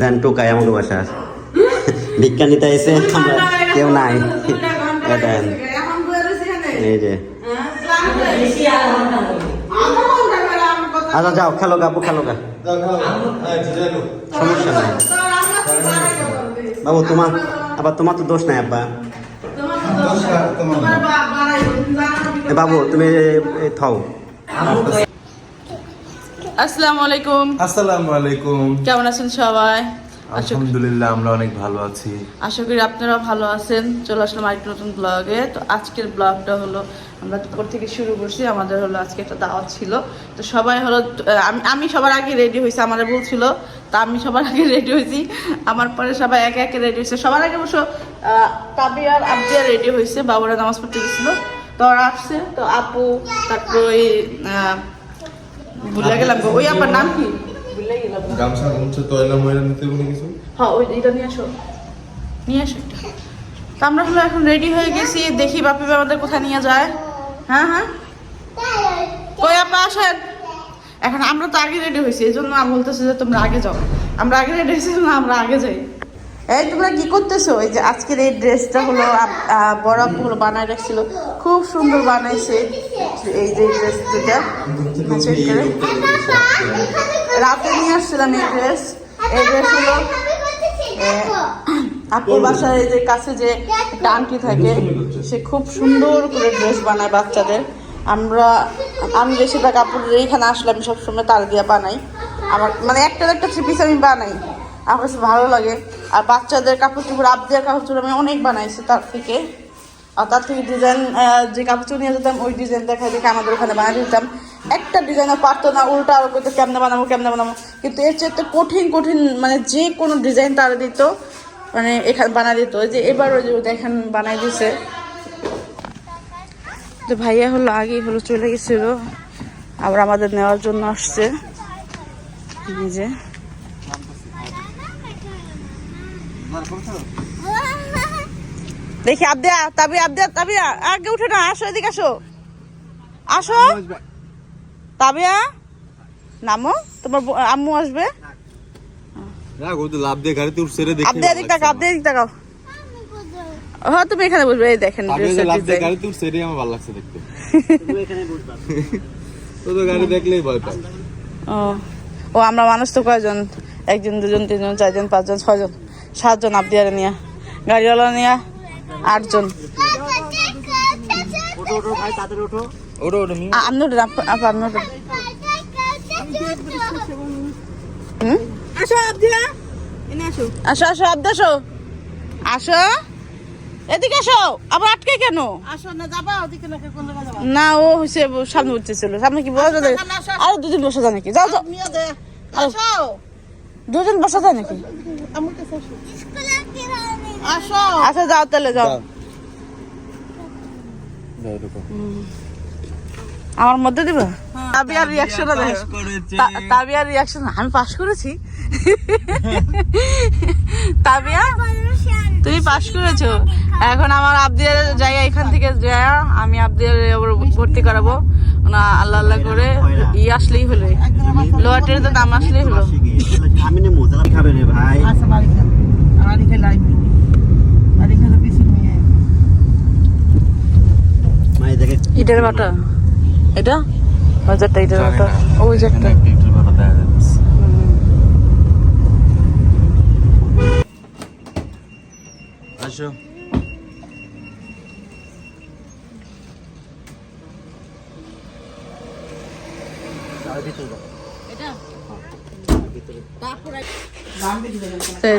দেন টোকাই আমাকে বাসা ভিক্ষা নিতে এসে আমরা কেউ নাই দেন এই যে আচ্ছা যাও খেলো গা আপু খেলো গা সমস্যা নাই বাবু তোমার আবার তোমার তো দোষ নাই আব্বা বাবু তুমি থাও আসসালামু আলাইকুম। আসসালামু আলাইকুম। কেমন আছেন সবাই? আলহামদুলিল্লাহ আমরা অনেক ভালো আছি। আশা করি আপনারা ভালো আছেন। চলে আসলাম আরেকটি নতুন ব্লগে তো আজকের ব্লগটা হলো আমরা দুপুর থেকে শুরু করছি। আমাদের হলো আজকে একটা দাওয়াত ছিল। তো সবাই হলো আমি- সবার আগে রেডি হয়েছি আমার বলছিল। তা আমি সবার আগে রেডি হয়েছি। আমার পরে সবাই একে একে রেডি হয়েছে। সবার আগে অবশ্য কাবিয়ার আবদিয়া রেডি হয়েছে। বাবুরা নামাজ পড়তে গেছিল। তো ওরা আসছে। তো আপু তারপর ওই আহ, ভুলে গেলাম গো। ওই আপনার নাম কি? ভুলে গেলাম গামছা গামছা তয়লা ময়লা নিতে বলে কিছু হ্যাঁ ওই এটা নিয়ে আসো। নিয়ে আসো তো আমরা হলো এখন রেডি হয়ে গেছি দেখি বাপি আমাদের কোথায় নিয়ে যায়। হ্যাঁ হ্যাঁ? কই আপা আসেন। এখন আমরা তো আগে রেডি হয়েছি এই জন্য বলতেছি যে তোমরা আগে যাও। আমরা আগে রেডি হয়েছি না আমরা আগে যাই। এই তোমরা কি করতেছো? এই যে আজকের এই ড্রেসটা হলো আপ- বড় আপু হলো বানায় রাখছিল। খুব সুন্দর বানাইছে এই যে ড্রেস দুটা রাতে নিয়ে আসছিলাম এই ড্রেস। এই ড্রেস হলো আপুর বাসায় এই যে কাছে যে একটা আন্টি থাকে, সে খুব সুন্দর করে ড্রেস বানায় বাচ্চাদের। আমরা, আমি বেশিরভাগ আপুর এইখানে আসলে আমি সবসময় তার দিয়ে বানাই। আমার মানে একটা একটা থ্রি পিস আমি বানাই। আমার কাছে ভালো লাগে। আর বাচ্চাদের কাপড় চোপড় আবদিয়ার কাপড় চোপড় আমি অনেক বানাইছি তার থেকে। আর তার থেকে ডিজাইন যে কাপড় চোপড় নিয়ে যেতাম, ওই ডিজাইন দেখা দেখে আমাদের ওখানে বানিয়ে দিতাম। একটা ডিজাইনও পারতো না, উল্টা আরও করতো কেমনে বানাবো কেমনে বানাবো? কিন্তু এর চেয়ে তো কঠিন কঠিন মানে যে কোনো ডিজাইন তারা দিত মানে এখানে বানাই দিত। যে এবার ওই যে এখানে বানাই দিছে। তো ভাইয়া হলো আগেই হলো চলে গেছিল, আবার আমাদের নেওয়ার জন্য আসছে। এই যে দেখি আবদিয়া তাবি আবদিয়া তাবিয়া আগে উঠে না আসো এদিকে আসো। আসো। তাবিয়া নামো তোমার আম্মু আসবে। লাভ দিয়ে গাড়িতে উঠছে রে দেখে আবদিয়া দিক তাকাও আবদিয়া দিক তাকাও। হ্যাঁ তুমি এখানে বসবে এই দেখেন লাভ দিয়ে ডিজাইন গাড়িতে উঠছে রে আমার ভালো লাগছে দেখতে। তো তো গাড়ি দেখলেই ভয় পায়। ও। ও আমরা মানুষ তো কয়জন? একজন দুজন তিনজন চারজন পাঁচজন ছয়জন। সাতজন আবদিয়ার নিয়ে গাড়িওয়ালা নিয়ে আটজন। আপনি আপনি আসো আসো। আসো আবদা আসো। আসো। এদিকে আসো। আবার আটকে কেন? না ও হচ্ছে সামনে উঠতেছিল। সামনে কি বসা যায়? আরও দুদিন বসা যায় নাকি? যাও যাও। দুজন বসা যায় নাকি? আচ্ছা যাও তাহলে যাও। আমার মধ্যে দিবা? তাবিয়ার রিয়াকশনটা দেখো। তা- তাবিয়ার রিয়াকশন আমি পাস করেছি। তাবিয়া তুমি পাশ করেছ? এখন আমার আবদিয়ার জায়গা এখান থেকে যায় আমি আবদিয়ার ভর্তি করাবো। না আল্লাহ আল্লাহ করে ই আসলেই হলো। লোয়ার ট্রেনে নাম আসলেই হলো। আমি নেব খাবে রে ভাই মাই ইটের বাটা। এটা ইটের বাটা ওই যেটা আসো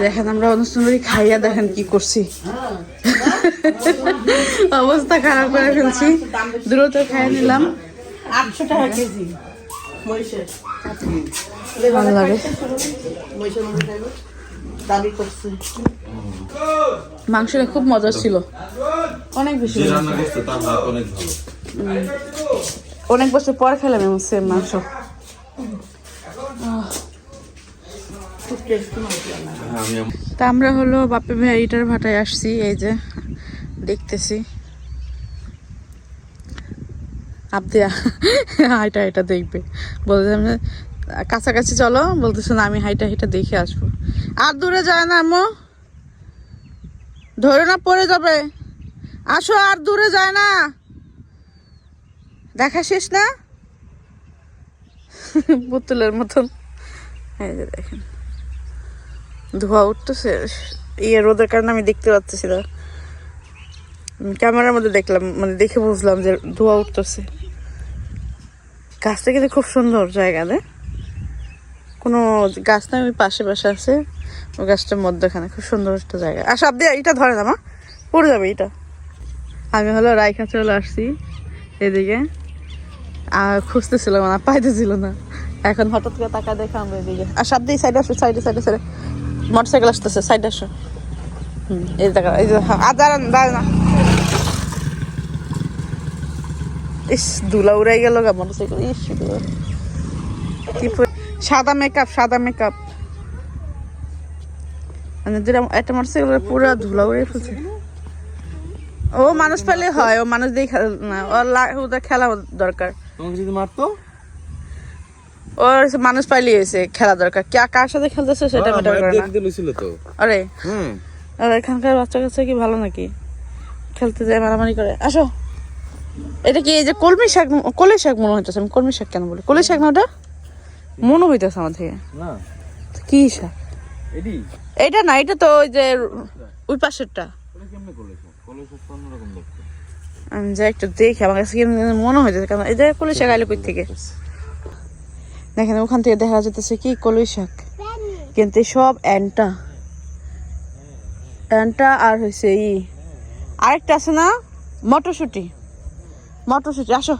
দেখেন আমরা অনুষ্ঠান বাড়ি খাইয়া দেখেন কি করছি। অবস্থা খারাপ করে ফেলছি। দ্রুত খাইয়ে নিলাম। আটশো টাকা কেজি ভালো লাগে। দাবি করছে। মাংসটা খুব মজা ছিল। অনেক বেশি অনেক বছর পর খেলাম এমন সেম মাংস। হ্যাঁ, আমি আম- তা আমরা হলো বাপে ভাই ইটার ভাটায় আসছি এই যে দেখতেছি। আবদিয়া হাইটা হাইটা দেখবে। বলতে কাছাকাছি চলো। বলতেছে না আমি হাইটা হাইটা দেখে আসব। আর দূরে যায় না আম্মু। ধরে না পড়ে যাবে। আসো আর দূরে যায় না। দেখা শেষ না? পুতুলের মতন। দেখেন। ধোয়া উঠতেছে। ইয়ে রোদের কারণে আমি দেখতে পাচ্ছি না। ক্যামেরার মধ্যে দেখলাম মানে দেখে বুঝলাম যে ধোয়া উঠতেছে। গাছটা কিন্তু খুব সুন্দর জায়গা রে কোনো গাছ না আমি পাশে পাশে আছে। ওই গাছটার মধ্যখানে। খুব সুন্দর একটা জায়গা। আর সব দিয়ে এটা ধরে না পড়ে যাবে এটা। আমি হলো রায়খা চলে আসছি এদিকে। আর খুঁজতেছিলাম না পাইতেছিল না। এখন হঠাৎ করে টাকা দেখে এদিকে। আর সব দিয়ে সাইডে আসো সাইডে সাইডে সাইডে মোটর সাইকেল আসতেছে সাইডে আসো। হুম এই দেখা এই হ্যাঁ, আর দাঁড়ান দাঁড়ান না ইস ধুলা উড়াই গেল গা মোটর সাইকেল ইস সাদা মেকআপ সাদা মেকআপ মানে দুটা একটা পুরো ধুলা উড়ে ফেলছে। ও মানুষ পেলে হয় ও মানুষ দিয়ে খেলা না ওর ওদের খেলা দরকার। যদি মারতো? ওর মানুষ পাইলে হয়েছে খেলা দরকার। কে কার সাথে খেলতেছে সেটা ম্যাটার করে না। তো। আরে? আর এখানকার বাচ্চা কাচ্চা কি ভালো নাকি? খেলতে যায় মারামারি করে। আসো। এটা কি এই যে কলমি শাক কলই শাক মনে হইতেছে আমি কলমি শাক কেন বলি? কলই শাক না ওটা? মনে হইতেছে আমার থেকে। না। কি শাক? এটা না এটা তো ওই যে ওই পাশেরটা। আমি যাই একটু দেখি আমার কাছে মনে হইতেছে কারণ এই যে কলই শাক কই থেকে? দেখেন ওখান থেকে দেখা যেতেছে কি কলই শাক? কিন্তু সব অ্যান্টা। অ্যান্টা আর হয়েছে ই আরেকটা আছে না? মটরশুটি। মটরশুটি আসো।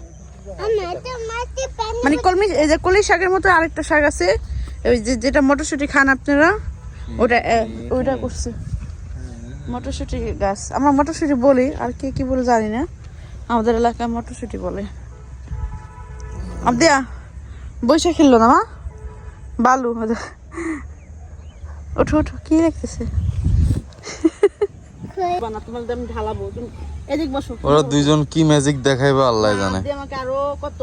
মানে কলমি এই যে কলই শাকের মতো আরেকটা শাক আছে। ওই যে যেটা মটরশুটি খান আপনারা। ওটা ওইটা করছে। মটরশুটি গাছ। আমরা মটরশুটি বলি আর কে কি বলে জানি না। আমাদের এলাকায় মটরশুটি বলে। আবদিয়া খেললো না মা? বালু ওঠো ওঠো কি দেখতেছে? ওরা দুইজন কি ম্যাজিক দেখাইবে আল্লাহ জানে। আমাকে আরও কত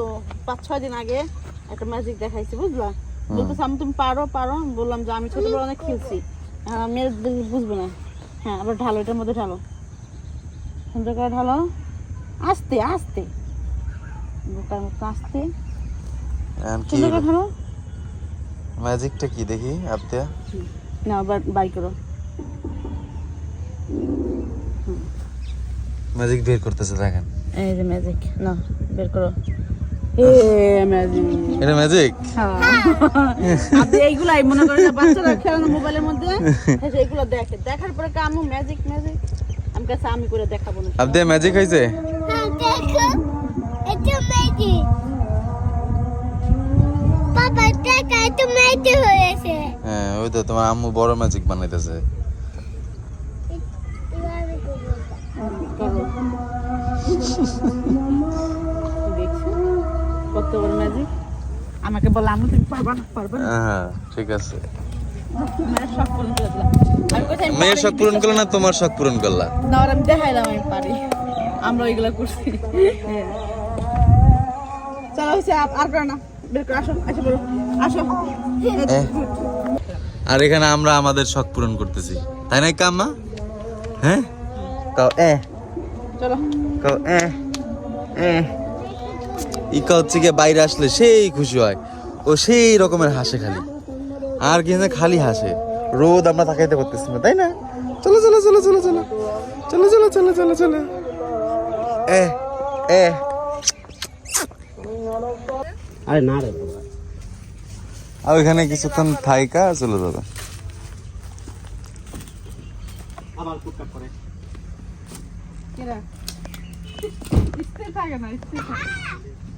পাঁচ ছয় দিন আগে একটা ম্যাজিক দেখাইছে বুঝলা? বলতেছে আমি তুমি পারো পারো। বললাম যে আমি ছোটবেলা অনেক খেলছি। হ্যাঁ আমি বুঝব না। হ্যাঁ আবার ঢালো এটার মধ্যে ঢালো। সুন্দর করে ঢালো। আস্তে আস্তে। বোকার মতো আস্তে। সুন্দর করে ঢালো। ম্যাজিকটা কি? দেখি আবদিয়া না আবার বাই করো। ম্যাজিক বের করতেছে দেখেন। এই যে ম্যাজিক না বের করো। এটা ম্যাজিক আপনি এইগুলাই মনে করেন বাচ্চারা খেলানো মোবাইলের মধ্যে? এইগুলো দেখে। দেখার পরে কামু ম্যাজিক ম্যাজিক আমি কাছে আমি করে দেখাবো না। আবদিয়া ম্যাজিক হয়েছে? এটা মেয়েটি বাবা দেখা এটা মেয়েটি হয়েছে। হ্যাঁ ওই তো তোমার আম্মু বড় ম্যাজিক বানাইতেছে। আমাকে বলে আমি তুমি পারবা না পারবা না? হ্যাঁ ঠিক আছে। মেয়ের শখ পূরণ করল না তোমার শখ পূরণ করলা? না ওর আমি দেখাইলাম আমি পারি। আমরা ওইগুলো করছি। হ্যাঁ। চলো হচ্ছে আর করো না। আর এখানে আমরা আমাদের শখ পূরণ করতেছি। তাই না কাম্মা? হ্যাঁ? কাও এ চলো। কাও এ এ ইকা হচ্ছে গিয়ে বাইরে আসলে সেই খুশি হয় ও সেই রকমের হাসে খালি আর কি খালি হাসে রোদ আমরা তাকাইতে পারতেছি না তাই না চলো চলো চলো চলো চলো চলো চলো চলো চলো চলো এ এ আরে না রে আর ওইখানে কিছুক্ষণ থাইকা চলে যাবে আবার করে কেরা স্থির থাকে না স্থির থাকে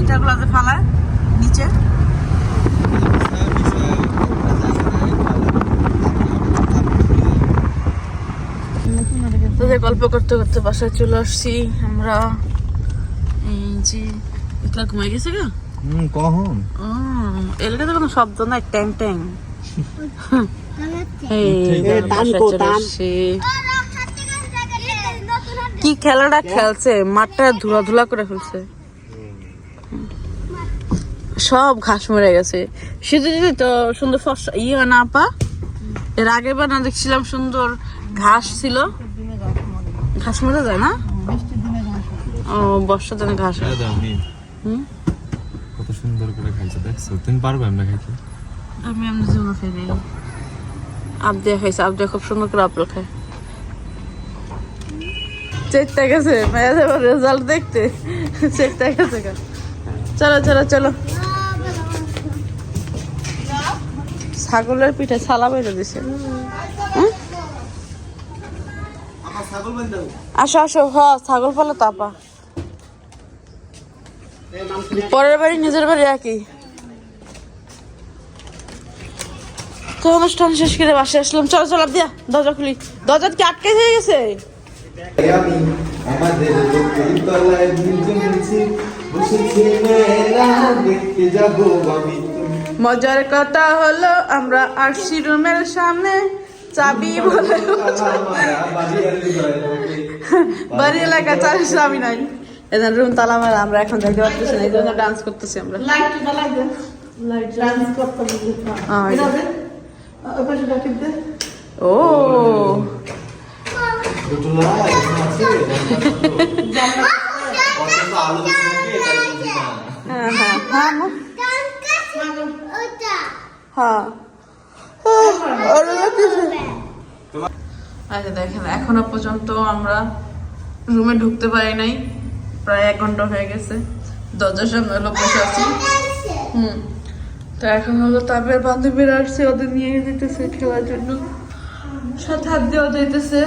ইটাগুলো যে ফালায় নিচে। গল্প করতে করতে বাসায় চলে আসছি আমরা এই যে ঘুমাই গেছে গা? হুম কখন? ও এলাকাতে কোনো শব্দ নাই ট্যাং ট্যাং। কি খেলাটা খেলছে? মাঠটা ধুলা ধুলা করে ফেলছে। সব ঘাস মরে গেছে। যদি তো সুন্দর ফসা ইয়ে না পা এর আগের বার না দেখছিলাম সুন্দর ঘাস ছিল। ঘাস মরে যায় না? ও বর্ষার ঘাস কত সুন্দর করে খাইছে দেখছ? তুমি পারবে আমরা খাইতে? আমি এমনি জন্য ফেলি আবদিয়া খাইছে খুব সুন্দর করে আপেল খায়। চেকটা গেছে মেয়ে যাব রেজাল্ট দেখতে। চেকটা গেছে। চলো চলো চলো। ছাগলের পিঠে ছালা বেড়ে দিছে? আসো আসো, হ, ছাগল পালে তো, আপা। পরের বাড়ি, নিজের বাড়ি একই। তো অনুষ্ঠান শেষ করে বাসে আসলাম। চলো চলো, দিয়া, দরজা খুলি। দরজা কি আটকে হয়ে গেছে? বসেছে মেলা দেখতে যাব আমি। মজার কথা হলো আমরা আসছি রুমের সামনে। চাবি বলে বাড়ি এলাকা চাবি চাবি নাই। এদের রুম তালা মারা আমরা এখন যাইতে পারতেছি না এই জন্য ডান্স করতেছি আমরা। ও। হ্যাঁ আচ্ছা দেখেন, এখনও পর্যন্ত আমরা রুমে ঢুকতে পারি নাই। প্রায় এক ঘণ্টা হয়ে গেছে। দরজার সামনে হলো বসে আছি। হুম। তো এখন হলো তারপরে বান্ধবীরা আসছে, ওদের নিয়ে যেতেছে খেলার জন্য। সাথে হাত দেওয়া যাইতেছে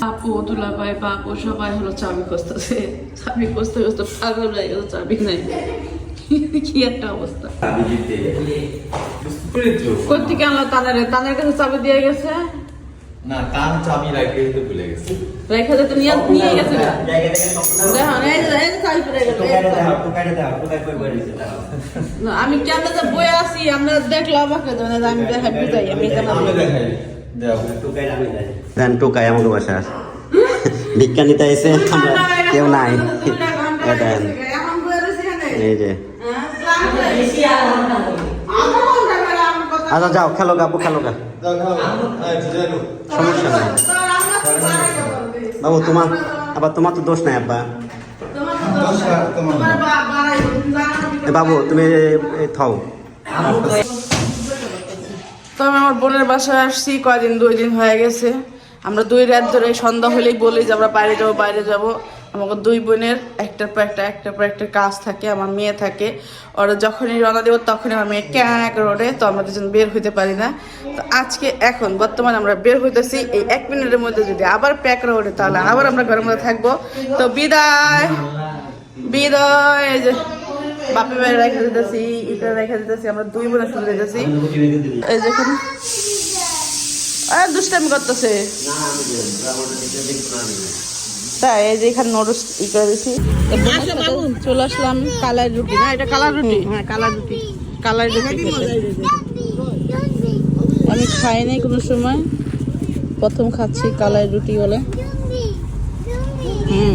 আপু দুলাভাই বাপু সবাই হলো চাবি খুঁজতেছে চাবি খুঁজতে খুঁজতে পাগল হয়ে গেছে চাবি নাই কি একটা অবস্থা কোথেকে আনলো তানের তানের কাছে চাবি দিয়ে গেছে না কান চাবি রাখতে তো ভুলে গেছে রেখে নিয়ে নিয়ে আমি কেন যে বয়ে আছি আমরা দেখলাম আমাকে আমি দেখাই আমি আমি দেখাই দেন টোকাই, আমাকে বাসা ভিক্ষা নিতে এসে কেউ নাই। এই যে। আচ্ছা যাও, খেলো গা, আপু, খেলো গা। সমস্যা নাই। বাবু, তোমার, আবার তোমার তো দোষ নাই, আব্বা। বাবু, তুমি থাও। তো আমি আমার বোনের বাসায় আসছি, কয়দিন, দুই দিন হয়ে গেছে। আমরা দুই রাত ধরে সন্ধ্যা হলেই বলি যে আমরা বাইরে যাব, বাইরে যাব। আমাকে দুই বোনের একটার পর একটা, একটার পর একটা কাজ থাকে, আমার মেয়ে থাকে। ওরা যখনই রওনা দেবো, তখনই আমার মেয়ে ক্যাঁক রোডে তো আমরা দুজন বের হইতে পারি না। তো আজকে এখন বর্তমানে আমরা বের হইতেছি। এই এক মিনিটের মধ্যে যদি আবার প্যাক রোডে তাহলে আবার আমরা ঘরের মধ্যে থাকব। তো বিদায়। বিদায়। যে বাপি বাড়ি রেখে দিতেছি এটা রেখে দিতেছি, আমরা দুই বোনে শুনে দিতেছি এই যেখানে আরে দুষ্টামি করতেছে। তাই এই যে এখানে নোটস ই করে দিছি। চলে আসলাম কালার রুটি। না এটা কালার রুটি। হ্যাঁ কালার রুটি। কালার রুটি আমি খাই নাই কোনো সময়। প্রথম খাচ্ছি কালাই রুটি বলে। হুম।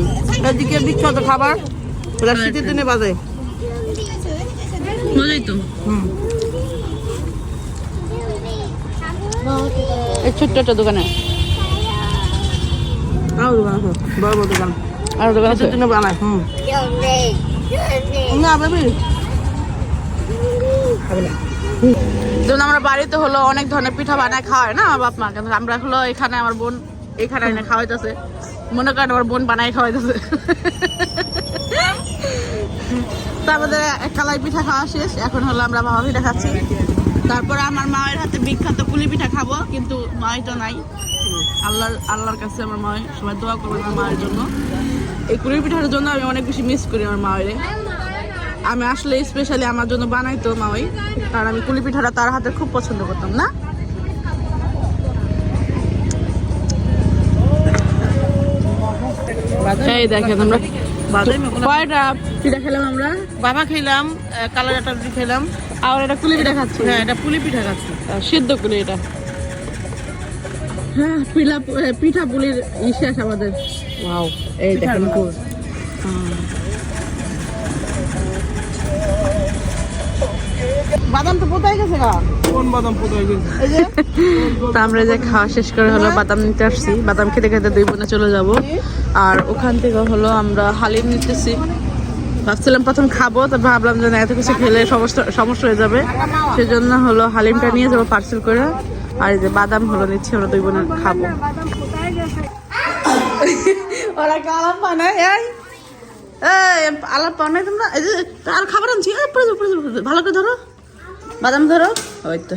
এদিকে বিখ্যাত খাবার। শীতের দিনে বাজে। মজাই তো। হুম। এই ছোট্ট একটা দোকানে। আরও দোকান আছে বড় বড় দোকান। আর দোকান আছে? জন্য বানায় হুম। না বেবি। যেমন আমরা বাড়িতে হলো অনেক ধরনের পিঠা বানায় খাওয়ায় না আমার বাপ মা। কিন্তু আমরা হলো এখানে আমার বোন এখানে এনে খাওয়াইতেছে। মনে করেন আমার বোন বানাই খাওয়াইতেছে। তো আমাদের এক কালাই পিঠা খাওয়া শেষ। এখন হলো আমরা মামা পিঠা খাচ্ছি। তারপরে আমার মায়ের হাতে বিখ্যাত পুলি পিঠা খাব, কিন্তু মাই তো নাই। আল্লাহর আল্লাহর কাছে আমার মায়ের সবাই দোয়া করবেন আমার মায়ের জন্য। এই কুড়ি পিঠার জন্য আমি অনেক বেশি মিস করি আমার মায়ের। আমি আসলে স্পেশালি আমার জন্য বানাইতো মাওই কারণ আমি কুলি পিঠাটা তার হাতে খুব পছন্দ করতাম, না? আমরা খেলাম আমরা? বাবা খেলাম কালার খেলাম। আর এটা কুলি পিঠা খাচ্ছি। হ্যাঁ এটা পুলি পিঠা খাচ্ছি। সিদ্ধ এটা। হ্যাঁ পিঠা পিঠা পুলির ইতিহাস আমাদের। ওয়াও এই দেখেন পুর। বাদাম তো পোতাই গেছে গা। কোন বাদাম পোতাই গেছে? এই যে। তা আমরা যে খাওয়া শেষ করে হলো বাদাম নিতে আসছি। বাদাম খেতে খেতে দুই বোনে চলে যাব। আর ওখান থেকে হলো আমরা হালিম নিতেছি। ভাবছিলাম প্রথম খাব তারপর ভাবলাম যে এত কিছু খেলে সমস্যা সমস্যা হয়ে যাবে। সেজন্য হলো হালিমটা নিয়ে যাব পার্সেল করে। আর এই যে বাদাম হলো নিচ্ছি, আমরা দুই বোনে খাব। ওরা আলাপ আলাপ বানায় তোমরা? এই যে, আর খাবার আনছি। ভালো করে ধরো। বাদাম ধরো। ওই তো।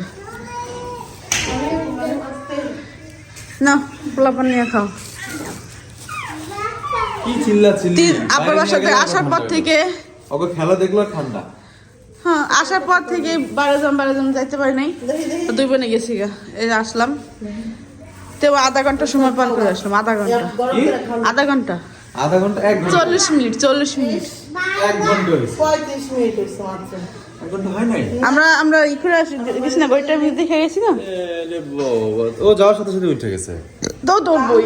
না পোলাপান নিয়ে খাও। কি চিল্লা চিল্লি তিন আপনার বাসাতে আসার পর থেকে ওকে খেলা দেখল ঠান্ডা? হ্যাঁ আসার পর থেকে বারোজন বারোজন যাইতে পারি নাই। দুই বোনে গেছি গা এই আসলাম। তো আধা ঘণ্টা সময় পার করে আসলাম আধা ঘণ্টা। আধা ঘণ্টা। আধা ঘণ্টা? এক ঘণ্টা। চল্লিশ মিনিট চল্লিশ মিনিট। এক ঘণ্টা পঁয়ত্রিশ মিনিট আমরা আমরা ই করে আসি গেছি না মধ্যে দেখে গেছি না? ও যাওয়ার সাথে সাথে উঠে গেছে। তো দৌড়বই